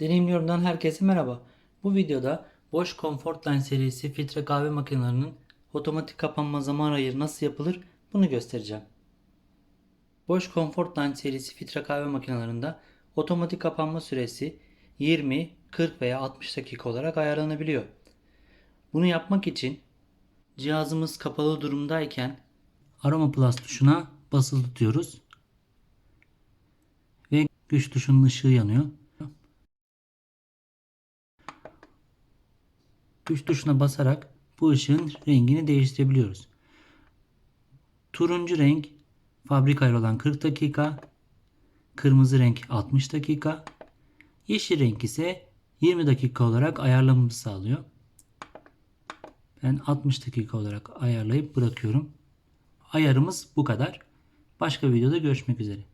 Deneyimliyorum'dan herkese merhaba. Bu videoda Bosch Comfortline serisi filtre kahve makinelerinin otomatik kapanma zaman ayarı nasıl yapılır bunu göstereceğim. Bosch Comfortline serisi filtre kahve makinelerinde otomatik kapanma süresi 20, 40 veya 60 dakika olarak ayarlanabiliyor. Bunu yapmak için cihazımız kapalı durumdayken Aroma Plus tuşuna basılı tutuyoruz ve güç tuşunun ışığı yanıyor. Güç tuşuna basarak bu ışığın rengini değiştirebiliyoruz. Turuncu renk fabrikayla olan 40 dakika, kırmızı renk 60 dakika, yeşil renk ise 20 dakika olarak ayarlamamızı sağlıyor. Ben 60 dakika olarak ayarlayıp bırakıyorum. Ayarımız bu kadar. Başka videoda görüşmek üzere.